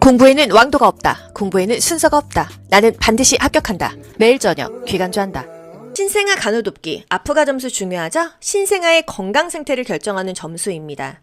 공부에는 왕도가 없다. 공부에는 순서가 없다. 나는 반드시 합격한다. 매일 저녁 귀간주한다. 신생아 간호돕기 아프가 점수 중요하죠? 신생아의 건강 상태를 결정하는 점수입니다.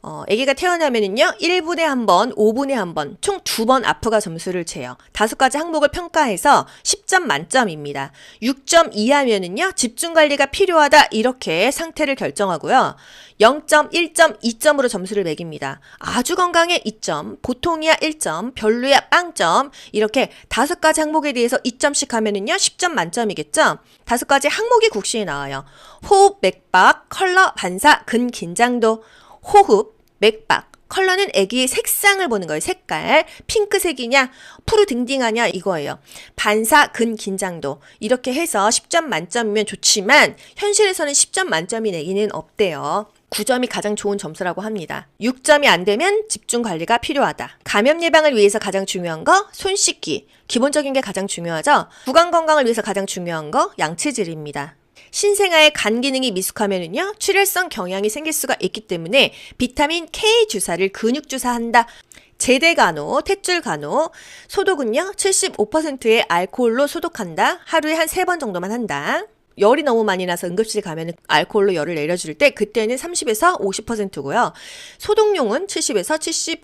어, 아기가 태어나면은요, 1분에 한 번, 5분에 한 번, 총 두 번 아프가 점수를 재요. 다섯 가지 항목을 평가해서 10점 만점입니다. 6점 이하면은요, 집중 관리가 필요하다, 이렇게 상태를 결정하고요. 0점, 1점, 2점으로 점수를 매깁니다. 아주 건강해 2점, 보통이야 1점, 별로야 빵점, 이렇게 다섯 가지 항목에 대해서 2점씩 하면은요, 10점 만점이겠죠? 다섯 가지 항목이 국시에 나와요. 호흡, 맥박, 컬러, 반사, 근, 긴장도, 호흡, 맥박, 컬러는 애기의 색상을 보는 거예요. 색깔. 핑크색이냐, 푸르딩딩하냐 이거예요. 반사, 근, 긴장도. 이렇게 해서 10점 만점이면 좋지만 현실에서는 10점 만점인 애기는 없대요. 9점이 가장 좋은 점수라고 합니다. 6점이 안 되면 집중 관리가 필요하다. 감염 예방을 위해서 가장 중요한 거 손 씻기. 기본적인 게 가장 중요하죠. 구강 건강을 위해서 가장 중요한 거 양치질입니다. 신생아의 간 기능이 미숙하면은요 출혈성 경향이 생길 수가 있기 때문에 비타민 K 주사를 근육 주사한다. 제대 간호, 탯줄 간호, 소독은요 75%의 알코올로 소독한다. 하루에 한 세 번 정도만 한다. 열이 너무 많이 나서 응급실 가면 알코올로 열을 내려줄 때 그때는 30에서 50%고요. 소독용은 70에서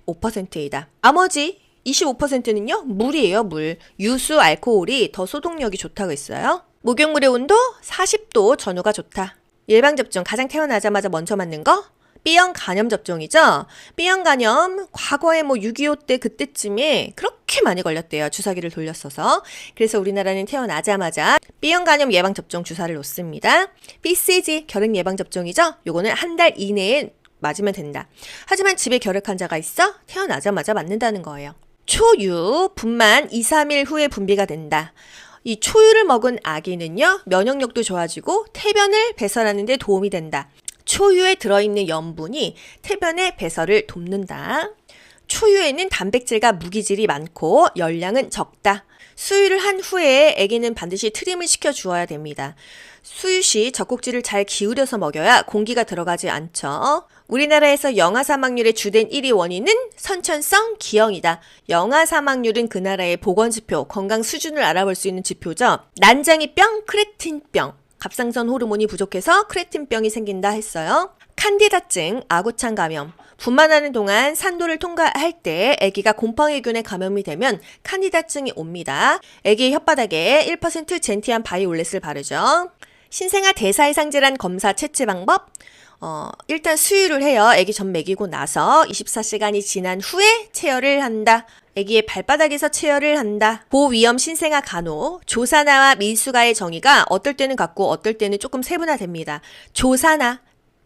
75%이다. 나머지 25%는요 물이에요 물. 유수 알코올이 더 소독력이 좋다고 했어요. 목욕물의 온도 40도 전후가 좋다. 예방접종 가장 태어나자마자 먼저 맞는 거? B형 간염 접종이죠. B형 간염 과거에 뭐 6.25 때 그때쯤에 그렇게 많이 걸렸대요. 주사기를 돌렸어서. 그래서 우리나라는 태어나자마자 B형 간염 예방 접종 주사를 놓습니다. BCG 결핵 예방 접종이죠. 요거는 한 달 이내에 맞으면 된다. 하지만 집에 결핵 환자가 있어 태어나자마자 맞는다는 거예요. 초유 분만 2, 3일 후에 분비가 된다. 이 초유를 먹은 아기는요, 면역력도 좋아지고 태변을 배설하는 데 도움이 된다. 초유에 들어있는 염분이 태변의 배설을 돕는다. 초유에는 단백질과 무기질이 많고 열량은 적다. 수유를 한 후에 아기는 반드시 트림을 시켜 주어야 됩니다. 수유 시 젖꼭지를 잘 기울여서 먹여야 공기가 들어가지 않죠. 우리나라에서 영아 사망률의 주된 1위 원인은 선천성 기형이다. 영아 사망률은 그 나라의 보건 지표, 건강 수준을 알아볼 수 있는 지표죠. 난장이병, 크레틴병. 갑상선 호르몬이 부족해서 크레틴병이 생긴다 했어요. 칸디다증, 아구창 감염. 분만하는 동안 산도를 통과할 때 아기가 곰팡이균에 감염이 되면 칸디다증이 옵니다. 아기의 혓바닥에 1% 젠티안 바이올렛을 바르죠. 신생아 대사이상 질환 검사 채취 방법. 어, 일단 수유를 해요. 아기 전 먹이고 나서 24시간이 지난 후에 체열을 한다. 아기의 발바닥에서 체열을 한다. 고위험 신생아 간호, 조사나와 밀수가의 정의가 어떨 때는 같고 어떨 때는 조금 세분화됩니다. 조사나,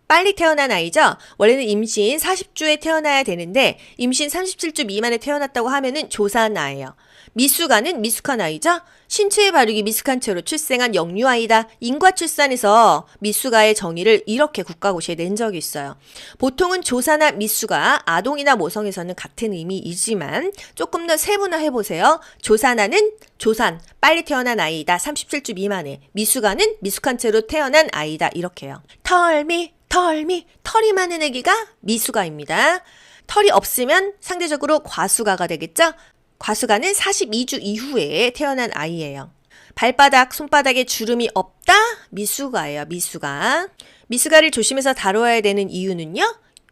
빨리 태어난 아이죠? 원래는 임신 40주에 태어나야 되는데 임신 37주 미만에 태어났다고 하면은 조사나예요. 미숙아는 미숙한 아이죠? 신체의 발육이 미숙한 채로 출생한 영유아이다. 인과 출산에서 미숙아의 정의를 이렇게 국가고시에 낸 적이 있어요. 보통은 조사나 미숙아, 아동이나 모성에서는 같은 의미이지만 조금 더 세분화해 보세요. 조사나는 조산, 빨리 태어난 아이다. 37주 미만에. 미숙아는 미숙한 채로 태어난 아이다. 이렇게요. 털미, 털미, 털이 많은 애기가 미숙아입니다. 털이 없으면 상대적으로 과수가가 되겠죠? 과수가는 42주 이후에 태어난 아이예요. 발바닥, 손바닥에 주름이 없다? 미수가예요, 미수가. 미수가를 조심해서 다뤄야 되는 이유는요?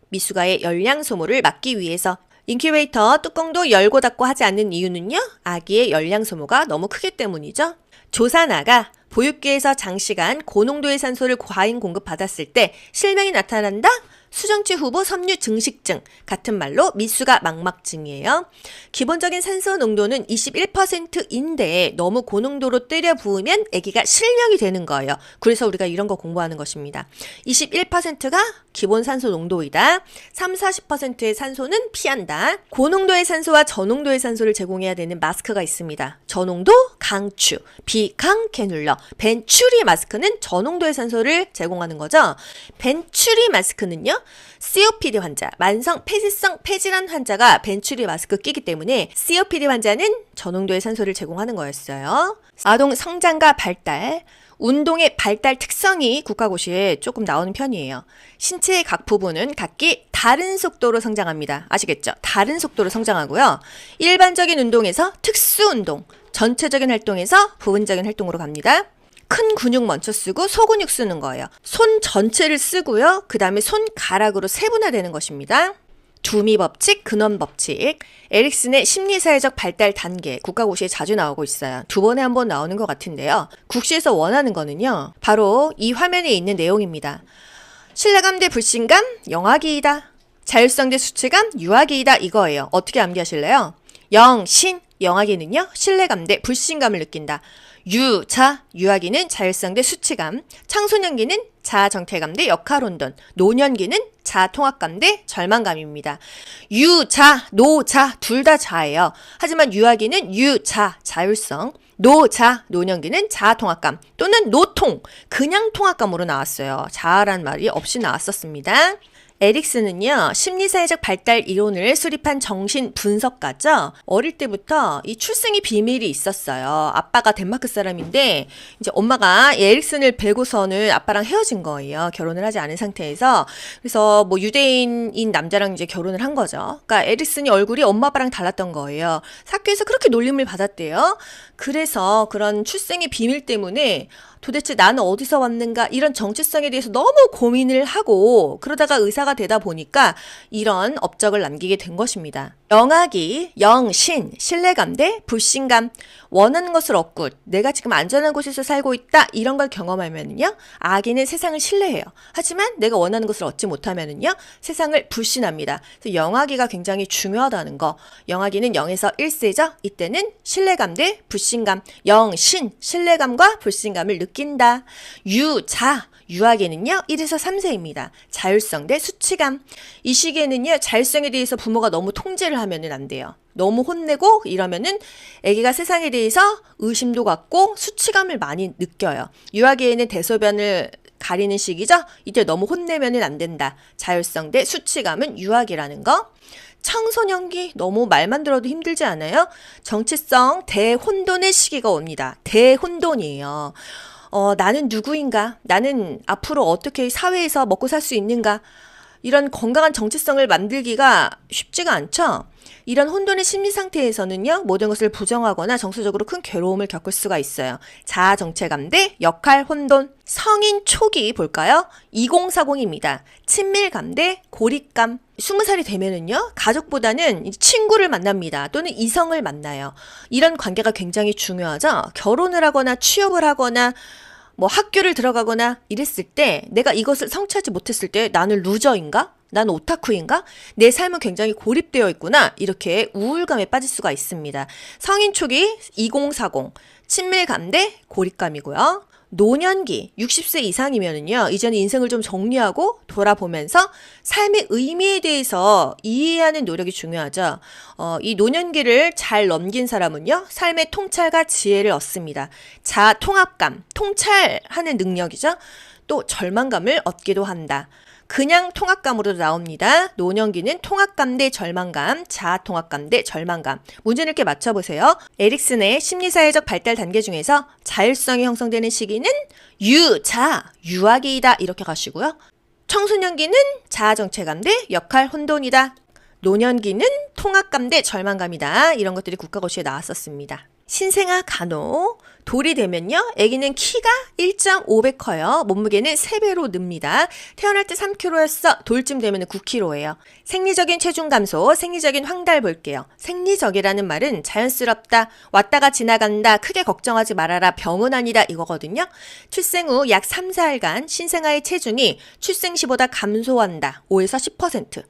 미수가의 열량 소모를 막기 위해서 인큐베이터 뚜껑도 열고 닫고 하지 않는 이유는요? 아기의 열량 소모가 너무 크기 때문이죠. 조사나가 보육계에서 장시간 고농도의 산소를 과잉 공급받았을 때 실명이 나타난다? 수정체 후보 섬유 증식증 같은 말로 미수가 망막증이에요. 기본적인 산소 농도는 21%인데 너무 고농도로 때려 부으면 아기가 실명이 되는 거예요. 그래서 우리가 이런 거 공부하는 것입니다. 21%가 기본 산소 농도이다. 3, 40%의 산소는 피한다. 고농도의 산소와 저농도의 산소를 제공해야 되는 마스크가 있습니다. 저농도 강추, 비강 캐눌러, 벤츄리 마스크는 저농도의 산소를 제공하는 거죠. 벤츄리 마스크는요. COPD 환자, 만성 폐지성 폐질환 환자가 벤츄리 마스크 끼기 때문에 COPD 환자는 저농도의 산소를 제공하는 거였어요. 아동 성장과 발달, 운동의 발달 특성이 국가고시에 조금 나오는 편이에요. 신체의 각 부분은 각기 다른 속도로 성장합니다. 아시겠죠? 다른 속도로 성장하고요. 일반적인 운동에서 특수 운동, 전체적인 활동에서 부분적인 활동으로 갑니다. 큰 근육 먼저 쓰고 소근육 쓰는 거예요. 손 전체를 쓰고요. 그 다음에 손가락으로 세분화되는 것입니다. 두미 법칙, 근원 법칙, 에릭슨의 심리사회적 발달 단계, 국가고시에 자주 나오고 있어요. 두 번에 한 번 나오는 것 같은데요. 국시에서 원하는 거는요, 바로 이 화면에 있는 내용입니다. 신뢰감 대 불신감, 영악이이다. 자율성 대 수치감, 유악이이다. 이거예요. 어떻게 암기하실래요? 영, 신, 영악이는요, 신뢰감 대 불신감을 느낀다. 유, 자, 유아기는 자율성 대 수치감, 청소년기는 자아 정체감 대 역할 혼돈, 노년기는 자아 통합감 대 절망감입니다. 유, 자, 노, 자, 둘 다 자예요. 하지만 유아기는 유, 자, 자율성, 노, 자, 노년기는 자아 통합감 또는 노통, 그냥 통합감으로 나왔어요. 자아란 말이 없이 나왔었습니다. 에릭슨은요, 심리사회적 발달 이론을 수립한 정신 분석가죠. 어릴 때부터 이 출생의 비밀이 있었어요. 아빠가 덴마크 사람인데, 이제 엄마가 이 에릭슨을 뵈고서는 아빠랑 헤어진 거예요. 결혼을 하지 않은 상태에서. 그래서 뭐 유대인인 남자랑 이제 결혼을 한 거죠. 그러니까 에릭슨이 얼굴이 엄마 아빠랑 달랐던 거예요. 학교에서 그렇게 놀림을 받았대요. 그래서 그런 출생의 비밀 때문에 도대체 나는 어디서 왔는가 이런 정체성에 대해서 너무 고민을 하고 그러다가 의사가 되다 보니까 이런 업적을 남기게 된 것입니다. 영악이, 영신, 신뢰감 대 불신감, 원하는 것을 얻고 내가 지금 안전한 곳에서 살고 있다 이런 걸 경험하면은요 아기는 세상을 신뢰해요. 하지만 내가 원하는 것을 얻지 못하면은요 세상을 불신합니다. 그래서 영악이가 굉장히 중요하다는 거. 영악이는 0에서 1세죠. 이때는 신뢰감 대 불신감, 영신, 신뢰감과 불신감을 느낀다. 유자 유아기는요, 1에서 3세입니다. 자율성 대 수치감. 이 시기에는요, 자율성에 대해서 부모가 너무 통제를 하면은 안 돼요. 너무 혼내고 이러면은 아기가 세상에 대해서 의심도 갖고 수치감을 많이 느껴요. 유아기에는 대소변을 가리는 시기죠? 이때 너무 혼내면은 안 된다. 자율성 대 수치감은 유아기라는 거. 청소년기 너무 말만 들어도 힘들지 않아요? 정체성 대혼돈의 시기가 옵니다. 대혼돈이에요. 어, 나는 누구인가? 나는 앞으로 어떻게 사회에서 먹고 살 수 있는가? 이런 건강한 정체성을 만들기가 쉽지가 않죠? 이런 혼돈의 심리 상태에서는요, 모든 것을 부정하거나 정서적으로 큰 괴로움을 겪을 수가 있어요. 자아 정체감 대 역할 혼돈. 성인 초기 볼까요? 2040입니다. 친밀감 대 고립감. 20살이 되면은요, 가족보다는 친구를 만납니다. 또는 이성을 만나요. 이런 관계가 굉장히 중요하죠? 결혼을 하거나 취업을 하거나 뭐 학교를 들어가거나 이랬을 때 내가 이것을 성취하지 못했을 때 나는 루저인가? 난 오타쿠인가? 내 삶은 굉장히 고립되어 있구나. 이렇게 우울감에 빠질 수가 있습니다. 성인 초기 2040 친밀감 대 고립감이고요. 노년기 60세 이상이면은요 이제는 인생을 좀 정리하고 돌아보면서 삶의 의미에 대해서 이해하는 노력이 중요하죠. 어, 이 노년기를 잘 넘긴 사람은요 삶의 통찰과 지혜를 얻습니다. 자 통합감, 통찰하는 능력이죠. 또 절망감을 얻기도 한다. 그냥 통합감으로도 나옵니다. 노년기는 통합감 대 절망감, 자아 통합감 대 절망감. 문제를 이렇게 맞춰보세요. 에릭슨의 심리사회적 발달 단계 중에서 자율성이 형성되는 시기는 유, 자, 유아기이다. 이렇게 가시고요. 청소년기는 자아 정체감 대 역할 혼돈이다. 노년기는 통합감 대 절망감이다. 이런 것들이 국가고시에 나왔었습니다. 신생아 간호 돌이 되면요 아기는 키가 1.5배 커요. 몸무게는 3배로 늡니다. 태어날 때 3kg였어. 돌쯤 되면 9kg예요. 생리적인 체중 감소 생리적인 황달 볼게요. 생리적이라는 말은 자연스럽다 왔다가 지나간다 크게 걱정하지 말아라 병은 아니다 이거거든요. 출생 후 약 3, 4일간 신생아의 체중이 출생 시보다 감소한다. 5에서 10%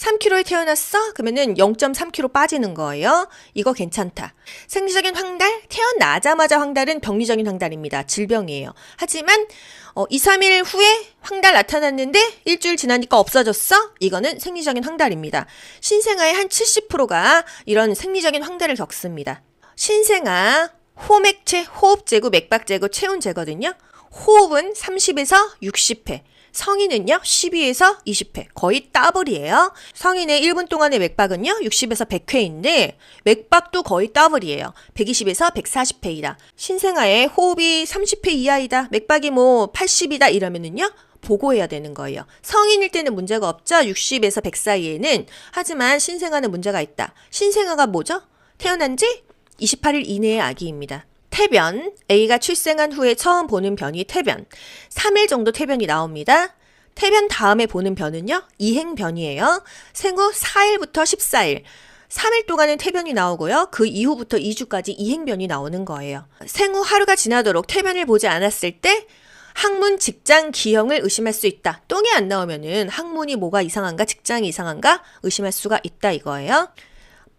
3kg에 태어났어? 그러면은 0.3kg 빠지는 거예요. 이거 괜찮다. 생리적인 황달? 태어나자마자 황달은 병리적인 황달입니다. 질병이에요. 하지만 어, 2, 3일 후에 황달 나타났는데 일주일 지나니까 없어졌어? 이거는 생리적인 황달입니다. 신생아의 한 70%가 이런 생리적인 황달을 겪습니다. 신생아 호맥체, 호흡제구, 맥박제구, 체온제거든요. 호흡은 30에서 60회. 성인은요, 12에서 20회. 거의 더블이에요. 성인의 1분 동안의 맥박은요, 60에서 100회인데, 맥박도 거의 더블이에요. 120에서 140회이다. 신생아의 호흡이 30회 이하이다. 맥박이 뭐 80이다. 이러면은요, 보고해야 되는 거예요. 성인일 때는 문제가 없죠. 60에서 100 사이에는. 하지만 신생아는 문제가 있다. 신생아가 뭐죠? 태어난 지 28일 이내의 아기입니다. 태변. A가 출생한 후에 처음 보는 변이 태변. 3일 정도 태변이 나옵니다. 태변 다음에 보는 변은요, 이행변이에요. 생후 4일부터 14일. 3일 동안은 태변이 나오고요. 그 이후부터 2주까지 이행변이 나오는 거예요. 생후 하루가 지나도록 태변을 보지 않았을 때 항문 직장 기형을 의심할 수 있다. 똥이 안 나오면은 항문이 뭐가 이상한가, 직장이 이상한가 의심할 수가 있다 이거예요.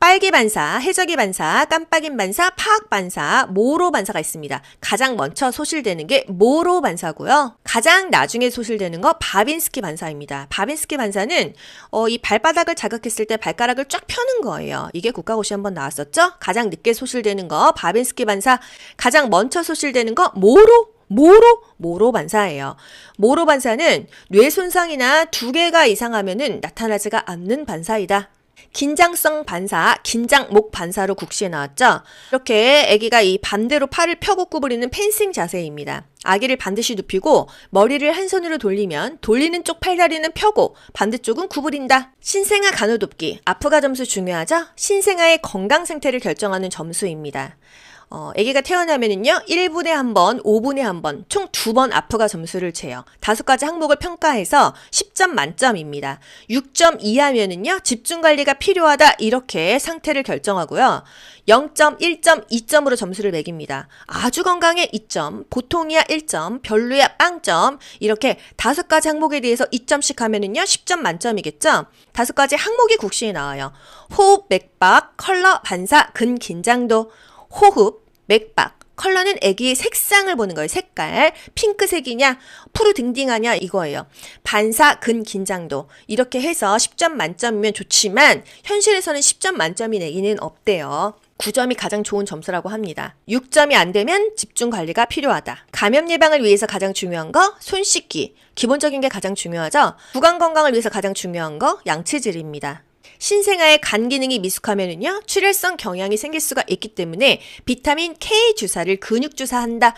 빨개 반사, 해적이 반사, 깜빡임 반사, 파악 반사, 모로 반사가 있습니다. 가장 먼저 소실되는 게 모로 반사고요. 가장 나중에 소실되는 거 바빈스키 반사입니다. 바빈스키 반사는 어, 이 발바닥을 자극했을 때 발가락을 쫙 펴는 거예요. 이게 국가고시 한번 나왔었죠? 가장 늦게 소실되는 거 바빈스키 반사, 가장 먼저 소실되는 거 모로 모로 모로 반사예요. 모로 반사는 뇌 손상이나 두 개가 이상하면은 나타나지가 않는 반사이다. 긴장성 반사, 긴장목 반사로 국시에 나왔죠. 이렇게 아기가 이 반대로 팔을 펴고 구부리는 펜싱 자세입니다. 아기를 반드시 눕히고 머리를 한 손으로 돌리면 돌리는 쪽 팔다리는 펴고 반대쪽은 구부린다. 신생아 간호돕기, 아프가 점수 중요하죠? 신생아의 건강 상태를 결정하는 점수입니다. 어, 아기가 태어나면은요, 1분에 한 번, 5분에 한 번, 총 두 번 아프가 점수를 재요. 다섯 가지 항목을 평가해서 10점 만점입니다. 6점 이하면은요, 집중 관리가 필요하다, 이렇게 상태를 결정하고요. 0점, 1점, 2점으로 점수를 매깁니다. 아주 건강해 2점, 보통이야 1점, 별로야 빵점, 이렇게 다섯 가지 항목에 대해서 2점씩 하면은요, 10점 만점이겠죠? 다섯 가지 항목이 국시에 나와요. 호흡, 맥박, 컬러, 반사, 근, 긴장도, 호흡, 맥박, 컬러는 애기의 색상을 보는 거예요. 색깔. 핑크색이냐, 푸르딩딩하냐 이거예요. 반사, 근, 긴장도. 이렇게 해서 10점 만점이면 좋지만 현실에서는 10점 만점이 내기는 없대요. 9점이 가장 좋은 점수라고 합니다. 6점이 안 되면 집중 관리가 필요하다. 감염 예방을 위해서 가장 중요한 거 손 씻기. 기본적인 게 가장 중요하죠. 구강 건강을 위해서 가장 중요한 거 양치질입니다. 신생아의 간 기능이 미숙하면은요, 출혈성 경향이 생길 수가 있기 때문에 비타민 K 주사를 근육 주사한다.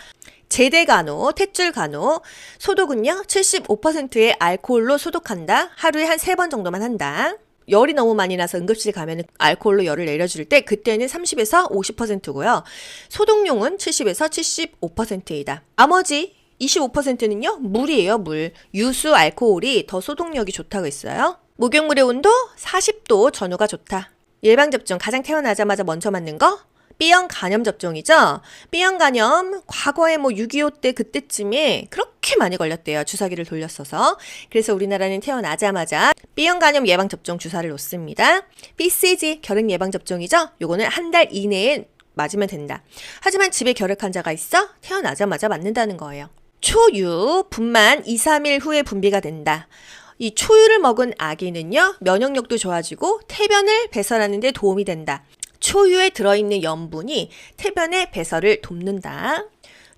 제대 간호, 탯줄 간호, 소독은요, 75%의 알코올로 소독한다. 하루에 한 세 번 정도만 한다. 열이 너무 많이 나서 응급실 가면 알코올로 열을 내려줄 때 그때는 30에서 50%고요. 소독용은 70에서 75%이다. 나머지 25%는요, 물이에요, 물. 유수 알코올이 더 소독력이 좋다고 했어요. 목욕물의 온도 40도 전후가 좋다. 예방접종 가장 태어나자마자 먼저 맞는 거? B형 간염 접종이죠. B형 간염 과거에 뭐 6.25 때 그때쯤에 그렇게 많이 걸렸대요. 주사기를 돌렸어서. 그래서 우리나라는 태어나자마자 B형 간염 예방 접종 주사를 놓습니다. BCG 결핵 예방 접종이죠. 요거는 한 달 이내에 맞으면 된다. 하지만 집에 결핵 환자가 있어 태어나자마자 맞는다는 거예요. 초유 분만 2, 3일 후에 분비가 된다. 이 초유를 먹은 아기는요, 면역력도 좋아지고 태변을 배설하는 데 도움이 된다. 초유에 들어있는 염분이 태변의 배설을 돕는다.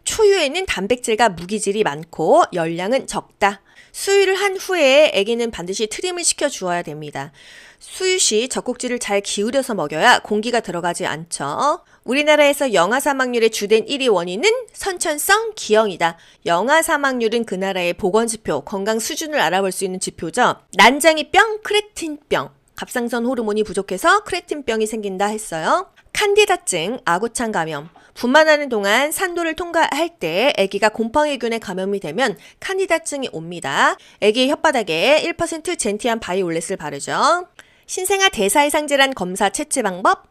초유에는 단백질과 무기질이 많고 열량은 적다. 수유를 한 후에 아기는 반드시 트림을 시켜 주어야 됩니다. 수유 시 젖꼭지를 잘 기울여서 먹여야 공기가 들어가지 않죠. 우리나라에서 영아 사망률의 주된 1위 원인은 선천성 기형이다. 영아 사망률은 그 나라의 보건 지표, 건강 수준을 알아볼 수 있는 지표죠. 난장이병, 크레틴병. 갑상선 호르몬이 부족해서 크레틴병이 생긴다 했어요. 칸디다증, 아구창 감염. 분만하는 동안 산도를 통과할 때 아기가 곰팡이균에 감염이 되면 칸디다증이 옵니다. 아기의 혓바닥에 1% 젠티안 바이올렛을 바르죠. 신생아 대사이상 질환 검사 채취 방법.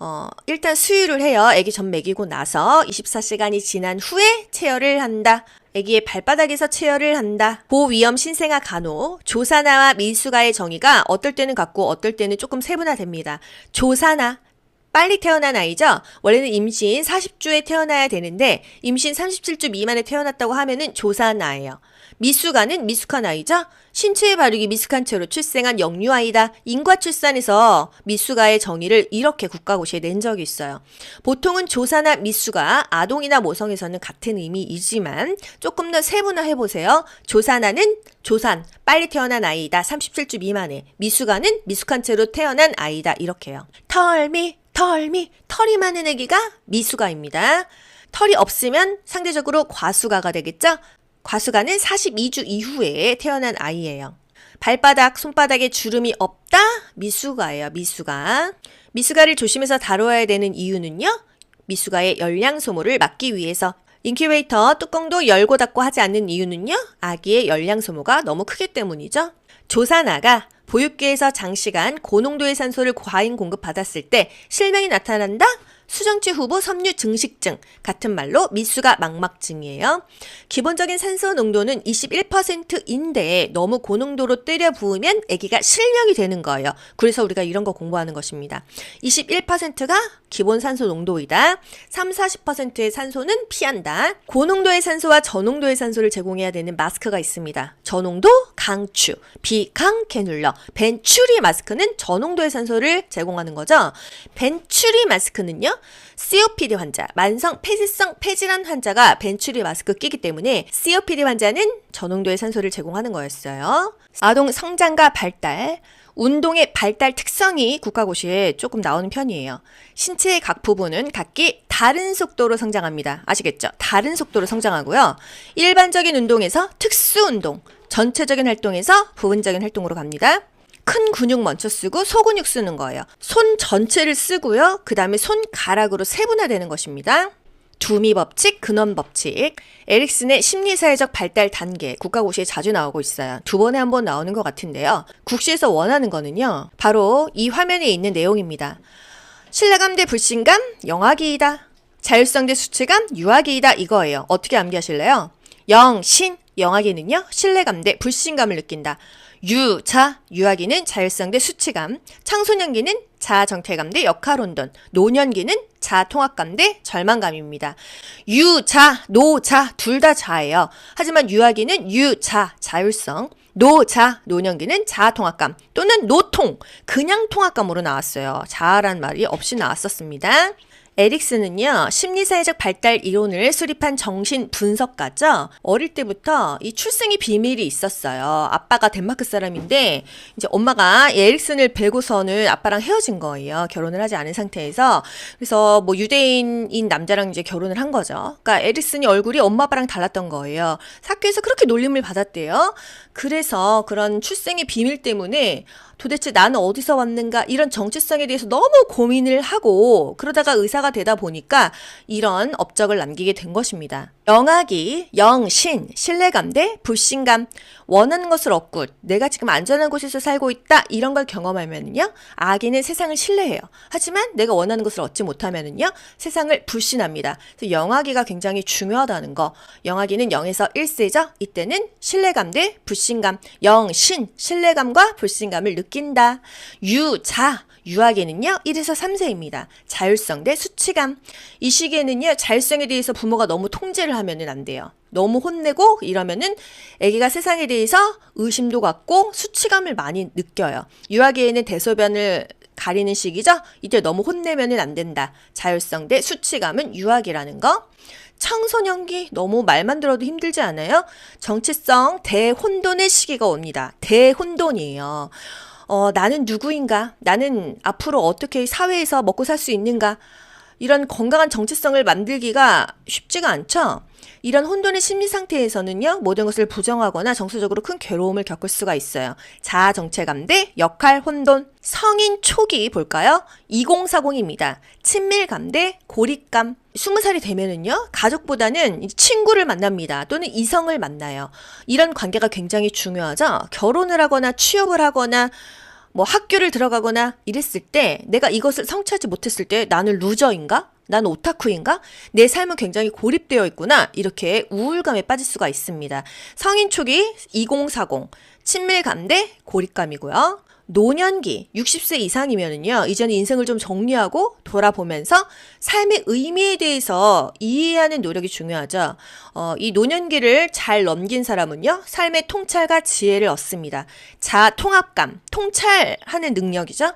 어, 일단 수유를 해요. 아기 전 먹이고 나서 24시간이 지난 후에 체열을 한다. 아기의 발바닥에서 체열을 한다. 고위험 신생아 간호, 조사나와 밀수가의 정의가 어떨 때는 같고 어떨 때는 조금 세분화됩니다. 조사나, 빨리 태어난 아이죠? 원래는 임신 40주에 태어나야 되는데 임신 37주 미만에 태어났다고 하면은 조사나예요. 미숙아는 미숙한 아이죠? 신체의 발육이 미숙한 채로 출생한 영유아이다. 인과 출산에서 미숙아의 정의를 이렇게 국가고시에 낸 적이 있어요. 보통은 조사나 미숙아, 아동이나 모성에서는 같은 의미이지만 조금 더 세분화해 보세요. 조사나는 조산, 빨리 태어난 아이다. 37주 미만에. 미숙아는 미숙한 채로 태어난 아이다. 이렇게요. 털미, 털미, 털이 많은 애기가 미숙아입니다. 털이 없으면 상대적으로 과수가가 되겠죠? 과수가는 42주 이후에 태어난 아이예요. 발바닥, 손바닥에 주름이 없다? 미숙아예요, 미숙아. 미숙아를 조심해서 다뤄야 되는 이유는요? 미숙아의 열량 소모를 막기 위해서 인큐베이터 뚜껑도 열고 닫고 하지 않는 이유는요? 아기의 열량 소모가 너무 크기 때문이죠. 조산아가 보육계에서 장시간 고농도의 산소를 과잉 공급받았을 때 실명이 나타난다? 수정체 후보 섬유 증식증 같은 말로 미수가 망막증이에요. 기본적인 산소 농도는 21%인데 너무 고농도로 때려 부으면 아기가 실명이 되는 거예요. 그래서 우리가 이런 거 공부하는 것입니다. 21%가 기본 산소 농도이다. 3, 40%의 산소는 피한다. 고농도의 산소와 저농도의 산소를 제공해야 되는 마스크가 있습니다. 저농도 강추, 비강 캐눌러, 벤츄리 마스크는 저농도의 산소를 제공하는 거죠. 벤츄리 마스크는요. COPD 환자, 만성 폐지성 폐질환 환자가 벤츄리 마스크 끼기 때문에 COPD 환자는 저농도의 산소를 제공하는 거였어요. 아동 성장과 발달, 운동의 발달 특성이 국가고시에 조금 나오는 편이에요. 신체의 각 부분은 각기 다른 속도로 성장합니다. 아시겠죠? 다른 속도로 성장하고요. 일반적인 운동에서 특수 운동, 전체적인 활동에서 부분적인 활동으로 갑니다. 큰 근육 먼저 쓰고 소근육 쓰는 거예요. 손 전체를 쓰고요. 그 다음에 손가락으로 세분화되는 것입니다. 두미 법칙, 근원 법칙, 에릭슨의 심리사회적 발달 단계 국가고시에 자주 나오고 있어요. 두 번에 한 번 나오는 것 같은데요. 국시에서 원하는 거는요. 바로 이 화면에 있는 내용입니다. 신뢰감 대 불신감, 영악이이다. 자율성 대 수치감, 유아기이다. 이거예요. 어떻게 암기하실래요? 영, 신, 영아기는요. 신뢰감 대 불신감을 느낀다. 유, 자, 유아기는 자율성 대 수치감, 청소년기는 자, 정체감 대 역할혼돈, 노년기는 자, 통합감 대 절망감입니다. 유, 자, 노, 자, 둘 다 자예요. 하지만 유아기는 유, 자, 자율성, 노, 자, 노년기는 자, 통합감 또는 노통, 그냥 통합감으로 나왔어요. 자라는 말이 없이 나왔었습니다. 에릭슨은요, 심리사회적 발달 이론을 수립한 정신 분석가죠. 어릴 때부터 이 출생의 비밀이 있었어요. 아빠가 덴마크 사람인데, 이제 엄마가 에릭슨을 뵈고서는 아빠랑 헤어진 거예요. 결혼을 하지 않은 상태에서. 그래서 뭐 유대인인 남자랑 이제 결혼을 한 거죠. 그러니까 에릭슨이 얼굴이 엄마 아빠랑 달랐던 거예요. 학교에서 그렇게 놀림을 받았대요. 그래서 그런 출생의 비밀 때문에 도대체 나는 어디서 왔는가 이런 정체성에 대해서 너무 고민을 하고 그러다가 의사가 되다 보니까 이런 업적을 남기게 된 것입니다. 영악이, 영신, 신뢰감 대 불신감, 원하는 것을 얻고 내가 지금 안전한 곳에서 살고 있다 이런 걸 경험하면요 아기는 세상을 신뢰해요. 하지만 내가 원하는 것을 얻지 못하면요 세상을 불신합니다. 그래서 영악이가 굉장히 중요하다는 거. 영악이는 0에서 1세죠. 이때는 신뢰감 대 불신감, 영신, 신뢰감과 불신감을 느 낀다. 유자 유아기는요, 1에서 3세입니다. 자율성 대 수치감. 이 시기에는요, 자율성에 대해서 부모가 너무 통제를 하면은 안 돼요. 너무 혼내고 이러면은 아기가 세상에 대해서 의심도 갖고 수치감을 많이 느껴요. 유아기에는 대소변을 가리는 시기죠? 이때 너무 혼내면은 안 된다. 자율성 대 수치감은 유아기라는 거. 청소년기 너무 말만 들어도 힘들지 않아요? 정체성 대혼돈의 시기가 옵니다. 대혼돈이에요. 어, 나는 누구인가? 나는 앞으로 어떻게 사회에서 먹고 살 수 있는가? 이런 건강한 정체성을 만들기가 쉽지가 않죠? 이런 혼돈의 심리 상태에서는요, 모든 것을 부정하거나 정서적으로 큰 괴로움을 겪을 수가 있어요. 자아 정체감 대 역할 혼돈. 성인 초기 볼까요? 2040입니다. 친밀감 대 고립감. 20살이 되면은요, 가족보다는 친구를 만납니다. 또는 이성을 만나요. 이런 관계가 굉장히 중요하죠? 결혼을 하거나 취업을 하거나 뭐 학교를 들어가거나 이랬을 때 내가 이것을 성취하지 못했을 때 나는 루저인가? 나는 오타쿠인가? 내 삶은 굉장히 고립되어 있구나. 이렇게 우울감에 빠질 수가 있습니다. 성인 초기 2040 친밀감 대 고립감이고요. 노년기 60세 이상이면은요 이제는 인생을 좀 정리하고 돌아보면서 삶의 의미에 대해서 이해하는 노력이 중요하죠. 어, 이 노년기를 잘 넘긴 사람은요 삶의 통찰과 지혜를 얻습니다. 자 통합감, 통찰하는 능력이죠.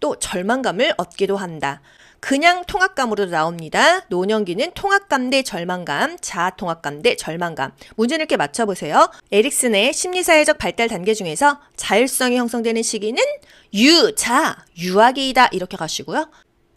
또 절망감을 얻기도 한다. 그냥 통합감으로도 나옵니다. 노년기는 통합감 대 절망감, 자아 통합감 대 절망감. 문제는 이렇게 맞춰보세요. 에릭슨의 심리사회적 발달 단계 중에서 자율성이 형성되는 시기는 유, 자, 유아기이다. 이렇게 가시고요.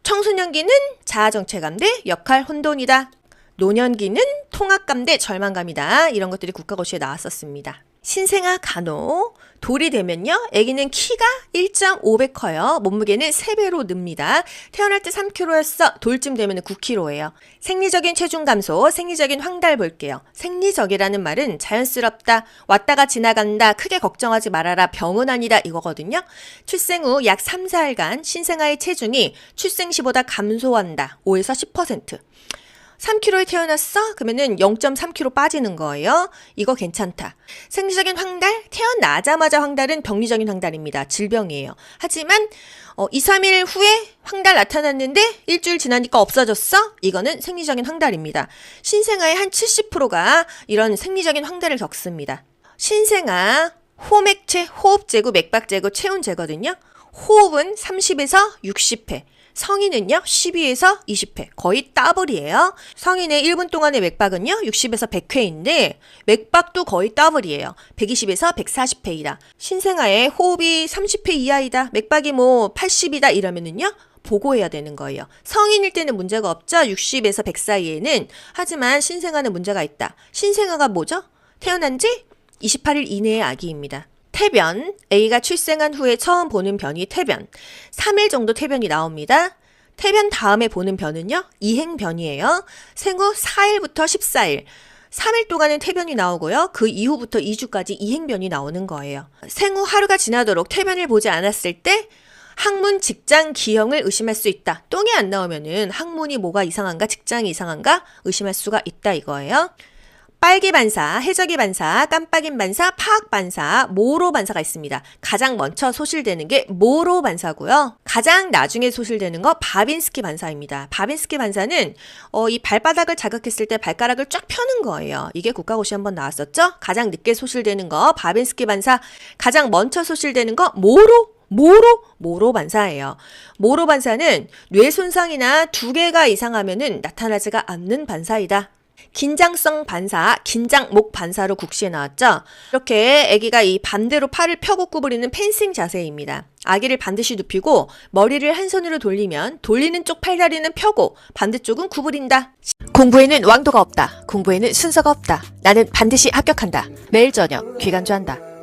청소년기는 자아 정체감 대 역할 혼돈이다. 노년기는 통합감 대 절망감이다. 이런 것들이 국가고시에 나왔었습니다. 신생아 간호 돌이 되면요 아기는 키가 1.5배 커요. 몸무게는 3배로 늡니다. 태어날 때 3kg였어. 돌쯤 되면 9kg예요. 생리적인 체중 감소 생리적인 황달 볼게요. 생리적이라는 말은 자연스럽다 왔다가 지나간다 크게 걱정하지 말아라 병은 아니다 이거거든요. 출생 후 약 3, 4일간 신생아의 체중이 출생 시보다 감소한다. 5에서 10% 3kg에 태어났어? 그러면은 0.3kg 빠지는 거예요. 이거 괜찮다. 생리적인 황달? 태어나자마자 황달은 병리적인 황달입니다. 질병이에요. 하지만 어, 2, 3일 후에 황달 나타났는데 일주일 지나니까 없어졌어? 이거는 생리적인 황달입니다. 신생아의 한 70%가 이런 생리적인 황달을 겪습니다. 신생아 호맥체, 호흡제고, 맥박제고, 체온제거든요. 호흡은 30에서 60회. 성인은요, 12에서 20회. 거의 더블이에요. 성인의 1분 동안의 맥박은요, 60에서 100회인데, 맥박도 거의 더블이에요. 120에서 140회이다. 신생아의 호흡이 30회 이하이다. 맥박이 뭐 80이다. 이러면은요, 보고해야 되는 거예요. 성인일 때는 문제가 없죠. 60에서 100 사이에는. 하지만 신생아는 문제가 있다. 신생아가 뭐죠? 태어난 지 28일 이내의 아기입니다. 태변, A가 출생한 후에 처음 보는 변이 태변. 3일 정도 태변이 나옵니다. 태변 다음에 보는 변은요, 이행변이에요. 생후 4일부터 14일. 3일 동안은 태변이 나오고요. 그 이후부터 2주까지 이행변이 나오는 거예요. 생후 하루가 지나도록 태변을 보지 않았을 때 학문 직장 기형을 의심할 수 있다. 똥이 안 나오면은 학문이 뭐가 이상한가, 직장이 이상한가 의심할 수가 있다 이거예요. 빨개 반사, 해적이 반사, 깜빡인 반사, 파악 반사, 모로 반사가 있습니다. 가장 먼저 소실되는 게 모로 반사고요. 가장 나중에 소실되는 거 바빈스키 반사입니다. 바빈스키 반사는 어, 이 발바닥을 자극했을 때 발가락을 쫙 펴는 거예요. 이게 국가고시 한번 나왔었죠? 가장 늦게 소실되는 거 바빈스키 반사, 가장 먼저 소실되는 거 모로 모로 모로 반사예요. 모로 반사는 뇌 손상이나 두 개가 이상하면은 나타나지가 않는 반사이다. 긴장성 반사, 긴장목 반사로 국시에 나왔죠. 이렇게 아기가 이 반대로 팔을 펴고 구부리는 펜싱 자세입니다. 아기를 반드시 눕히고 머리를 한 손으로 돌리면 돌리는 쪽 팔다리는 펴고 반대쪽은 구부린다. 공부에는 왕도가 없다. 공부에는 순서가 없다. 나는 반드시 합격한다. 매일 저녁 귀간주한다.